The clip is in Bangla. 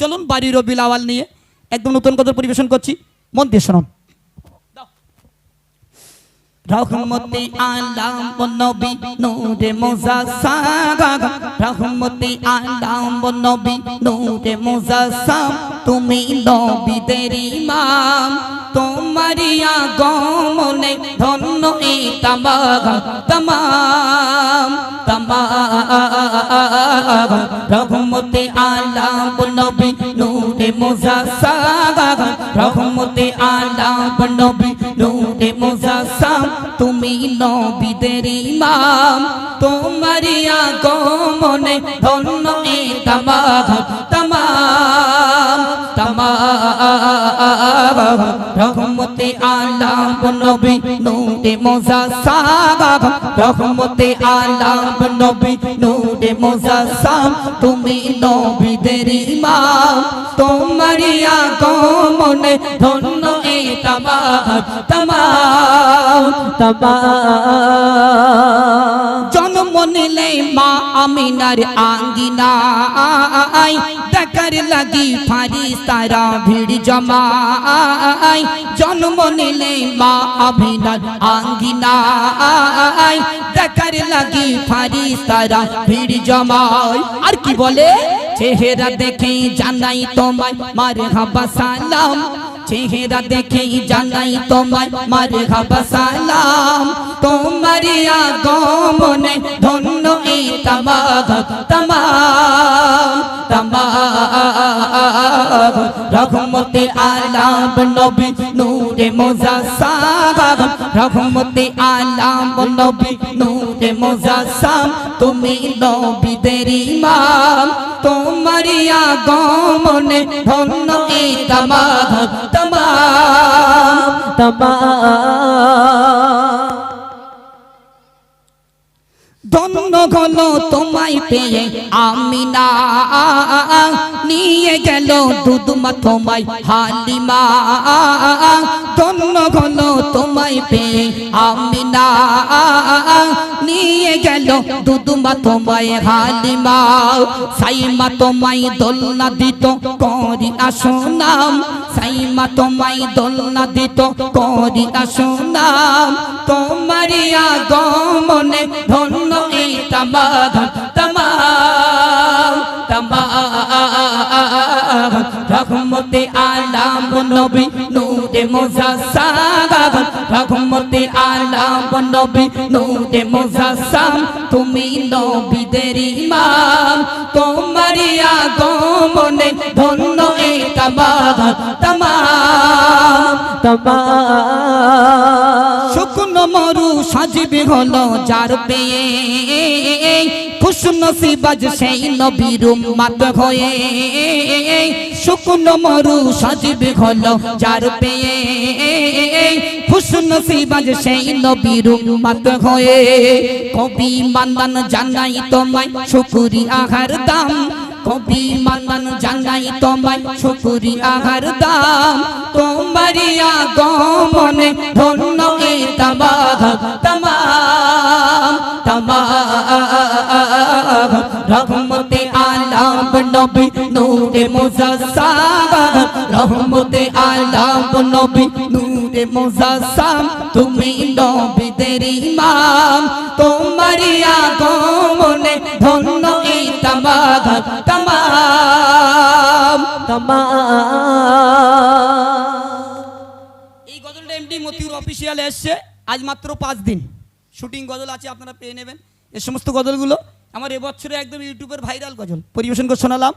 চলুন বাড়ির রবিল আওয়াল নিয়ে একদম নতুন কথা পরিবেশন করছি। মন দিয়ে শুনুন। রহমতে আলাম নূরে মুজাসসাম রহমতে আলাম নবী নূরে মুজাসসাম তুমি নবীদের ইমাম। তোমারি আগমনে ধন্য এই তামাম তামাম তামাম। রহমতে আলাম মুজাসসাম রহমতে আলাম নবী নূরে মুজাসসাম তুমি নবীদের ইমাম তোমারি আগমনে ধন্য এ তামাম তামাম রহমতে আলাম নবী নূরে মুজাসসাম রহমতে আলাম নবী নূরে মুজাসসাম তুমি নবীদের ইমাম তোমারি আগমনে ধন্য এ তামাম তামাম তামাম। জন্ম নিলে মা আমিনার আঙ্গিনাই দেখার লাগি ফারি তারা ভিড় জমাই জন্ম নিলে মা আমিনার আঙ্গিনাই দেখার লাগি ফারি তারা ভিড় জমাই আর কি বলে? চেহারা দেখে জানাই তোমায় মারে হাবা সালাম। চেহারা দেখেই জানাই তোমায় মার সালাম তোমার আগমনে ধন্য এই তামাগ তামা তামাম রহমতে আলাম নবী নূরে মুজাসসাম রহমতে আলাম নবী নূরে মুজাসসাম তুমি নবীদের ইমাম তোমার আগমনে ধন্য এই তামাগ তামাম তামাম। ধন্য হলো তোমায় পেয়ে আমি না নিয়ে গেল দুদুমা তোমায় হালিমা। ধন্য হলো তোমায় পেয়ে আমি না নিয়ে গেল দুদুমা তোমায় হালিমা। সাইমা তোমায় দোলনা দিত, করি আসনাম সাইমা তোমায় দোলনা দিত, করি আসনাম তোমারি আগমনে ধন্য এই তামাম তামাম। রহমতে আলাম, নবী নূরে মুজাসসাম রহমতে আলাম, নবী নূরে মুজাসসাম তুমি নবীদের ইমাম তোমারি আগমনে ধন্য এই তামাম তামাম তামাম। সাজিবে হলো যার পেয়ে। খুশন সিবাজ সেই নবীর উম্মত হয়ে। শুকনো মরু সাজিবে হলো যার পেয়ে। খুশন সিবাজ সেই নবীর উম্মত হয়ে। কবি মান্দান জানাই তোমায় শুকুরি আহার দাম। কবি মান্দান জানাই তোমায় শুকুরি আহার দাম। তোমারি আগমনে ধন্য তামাম তামাম রহমতে আলাম নবী নূরে মুজাসসাম রহমতে আলাম নবী নূরে মুজাসসাম তুমি নবীদের ইমাম তোমারি আগমনে ধন্য এই তামাগ তামাম তামাম এই গজলটা এমডি মতিউর অফিসিয়াল এসছে। আজ মাত্র পাঁচ দিন। শুটিং গজল আছে, আপনারা পেয়ে নেবেন। এ সমস্ত গজলগুলো আমার এবছরে একদম ইউটিউবের ভাইরাল গজল। পরিবেশন করে শোনালাম।